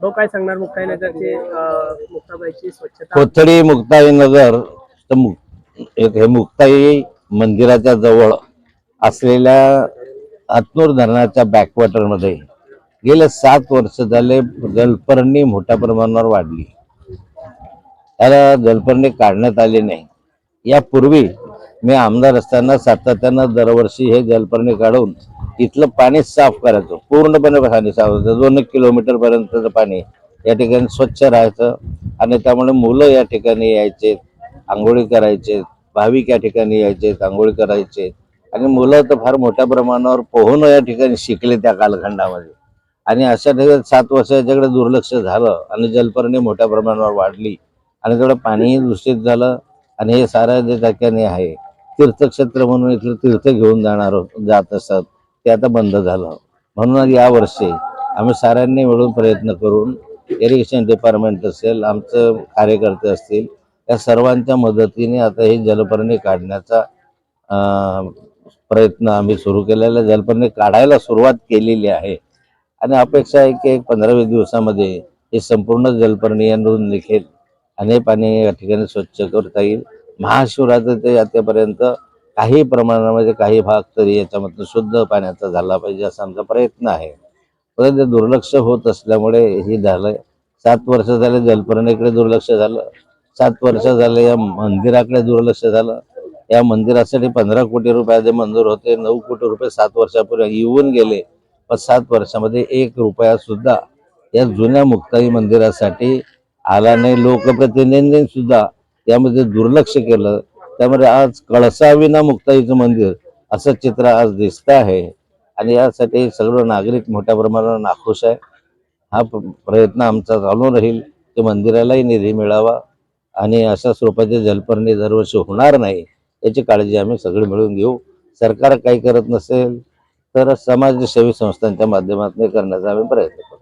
तो काय सांगणार मुक्ताईनगरचे मुक्ताबाईची स्वच्छता? कोथळी मुक्ताई नगर तर मुक- एक हे मुक्ताई मंदिराच्या जवळ असलेल्या आतनूर धरणाच्या बॅकवॉटरमध्ये गेले सात वर्ष झाले जलपर्णी मोठ्या प्रमाणावर वाढली. त्याला जलपर्णी काढण्यात आली नाही. यापूर्वी मी आमदार असताना सातत्यानं दरवर्षी हे जलपर्णी काढून इथलं पाणी साफ करायचं. पूर्णपणे पाणी साफ होतं दोन किलोमीटर पर्यंतचं पाणी या ठिकाणी स्वच्छ राहायचं आणि त्यामुळे मुलं या ठिकाणी यायचे आंघोळी करायचे भाविक या ठिकाणी यायचे आंघोळी करायचे. आणि मुलं तर फार मोठ्या प्रमाणावर पोहणं या ठिकाणी शिकले त्या कालखंडामध्ये. आणि अशा ठिकाणी सात वर्ष याच्याकडे दुर्लक्ष झालं आणि जलपर्णी मोठ्या प्रमाणावर वाढली आणि तेवढं पाणीही दूषित झालं आणि हे सारं जे ठिकाणी आहे. तीर्थक्षेत्र म्हणून इथलं तीर्थ घेऊन जाणार जात असत. ते आता बंद झालं. म्हणून यावर्षी आम्ही साऱ्यांनी मिळून प्रयत्न करून इरिगेशन डिपार्टमेंट असेल आमचं कार्यकर्ते असतील या सर्वांच्या मदतीने आता ही जलपर्णी काढण्याचा प्रयत्न आम्ही सुरू केलेला. जलपर्णी काढायला सुरुवात केलेली आहे. आणि अपेक्षा आहे की एक पंधरा वीस दिवसामध्ये हे संपूर्ण जलपर्णी यांकडून निघेल. आणि पाणी या ठिकाणी स्वच्छ करता येईल. महाशिवरात्री ते आतापर्यंत काही प्रमाणामध्ये काही भाग तरी याच्यामधून शुद्ध पाण्याचा झाला पाहिजे असा आमचा प्रयत्न आहे. परंतु दुर्लक्ष होत असल्यामुळे हे झालंय सात वर्ष झाले जलपर्णीकडे दुर्लक्ष झालं. सात वर्ष झाले या मंदिराकडे दुर्लक्ष झालं. या मंदिरासाठी पंधरा कोटी रुपयाचे मंजूर होते नऊ कोटी रुपये सात वर्षापूर्वी येऊन गेले. पण सात वर्षामध्ये एक रुपया सुद्धा या जुन्या मुक्ताई मंदिरासाठी आला नाही. लोकप्रतिनिधींनी सुद्धा यामध्ये दुर्लक्ष केलं. त्यामुळे आज कळसाविना मुक्ताईचं मंदिर असं चित्र आज दिसत आहे. आणि यासाठी सगळं नागरिक मोठ्या प्रमाणावर नाखुश आहे. हा प्रयत्न आमचा चालू राहील की मंदिरालाही निधी मिळावा. आणि अशा स्वरूपाचे जलपर्णी दरवर्षी होणार नाही याची काळजी आम्ही सगळे मिळून घेऊ. सरकार काही करत नसेल तर समाजसेवी संस्थांच्या माध्यमातून करण्याचा आम्ही प्रयत्न करू.